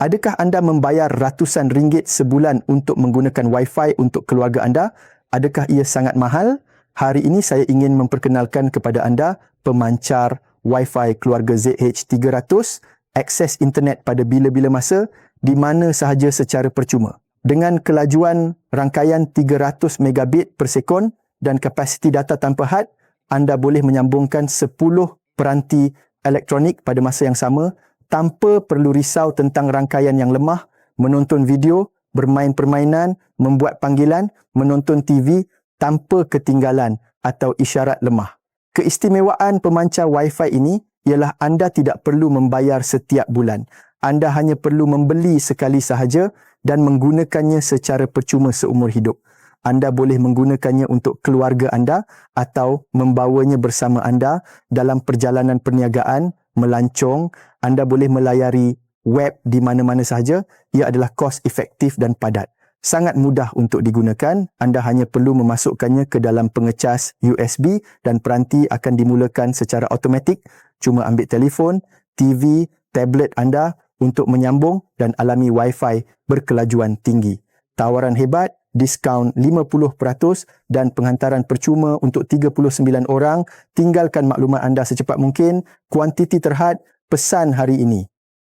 Adakah anda membayar ratusan ringgit sebulan untuk menggunakan Wi-Fi untuk keluarga anda? Adakah ia sangat mahal? Hari ini saya ingin memperkenalkan kepada anda pemancar Wi-Fi keluarga ZH300, akses internet pada bila-bila masa di mana sahaja secara percuma. Dengan kelajuan rangkaian 300 megabit per sekon dan kapasiti data tanpa had, anda boleh menyambungkan 10 peranti elektronik pada masa yang sama tanpa perlu risau tentang rangkaian yang lemah, menonton video, bermain permainan, membuat panggilan, menonton TV tanpa ketinggalan atau isyarat lemah. Keistimewaan pemancar Wi-Fi ini ialah anda tidak perlu membayar setiap bulan. Anda hanya perlu membeli sekali sahaja dan menggunakannya secara percuma seumur hidup. Anda boleh menggunakannya untuk keluarga anda atau membawanya bersama anda dalam perjalanan perniagaan, melancong, anda boleh melayari web di mana-mana sahaja. Ia adalah kos efektif dan padat. Sangat mudah untuk digunakan. Anda hanya perlu memasukkannya ke dalam pengecas USB dan peranti akan dimulakan secara automatik. Cuma ambil telefon, TV, tablet anda untuk menyambung dan alami Wi-Fi berkelajuan tinggi. Tawaran hebat, diskaun 50% dan penghantaran percuma untuk 39 orang. Tinggalkan maklumat anda secepat mungkin. Kuantiti terhad, pesan hari ini.